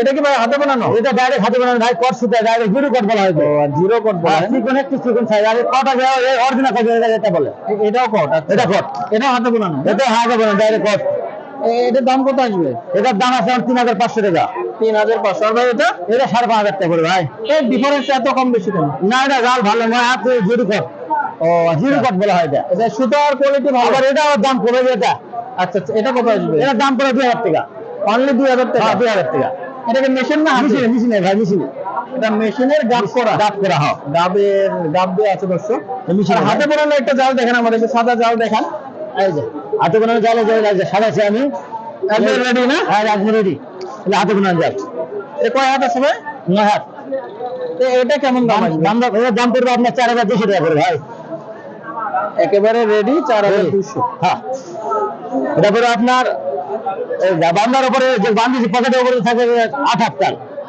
এটা কি ভাই হাতে বানানো? এটা ডাইরেক্ট হাতে বানানো ভাই কট সুতা ডাইরেক্ট জিরো কট বলা হয় তো। জিরো কোড আর চিকন একটু চিকন সাইজ আর কট অরিজিনাল কট এটা যেটা বলে এটাও কোড আচ্ছা। এটা কট এটা হাতে বানানো এটা হাতে বানানো ডাইরেক্ট কট এটার দাম কত আসবে? এটার দাম আছে তিন হাজার পাঁচশো টাকা। তিন হাজার পাঁচশো। ভাই এটা? এটা সাড়ে পাঁচ হাজার টাকা পড়বে ভাই। এর ডিফারেন্স এত কম বেশি কেন? না এটা গাল ভালো নয় হাতে জিরো কট ও জিরো কট বলা হয় এটা। এটা সুতার কোয়ালিটি ভালো। আবার এটা দাম যে এটা আচ্ছা আচ্ছা, এটা কত আসবে? এটার দাম পড়বে দুই হাজার টাকা। অনলি দুই হাজার টাকা? হ্যাঁ দুই হাজার টাকা। এটা কি মেশিন না হাতে মেশিনে মেশিনে ভাই মেশিনে এটা মেশিনের গাব করা। ডাব করা হয়। গাবের গাব দিয়ে আছে দর্শক। মেশিনে হাতে বানানো একটা জাল দেখেন আমাদেরকে সাদা জাল দেখান। এই যে হাতে বানানো জালে সাদা আছে আমি। ready না? হ্যাঁ রেডি এটা হাতে বানানো জাল। এ কয় হাত আছে ভাই? নয় হাত। এটা কেমন দাম? আসবে দাম পড়বে আপনার চার হাজার দুশো টাকা করে ভাই। একেবারে রেডি চার হাজার। দুশো। হ্যাঁ। এটা পরে আপনার বান্দার উপরে যে বান্দি পকেটের উপরে থাকে তাল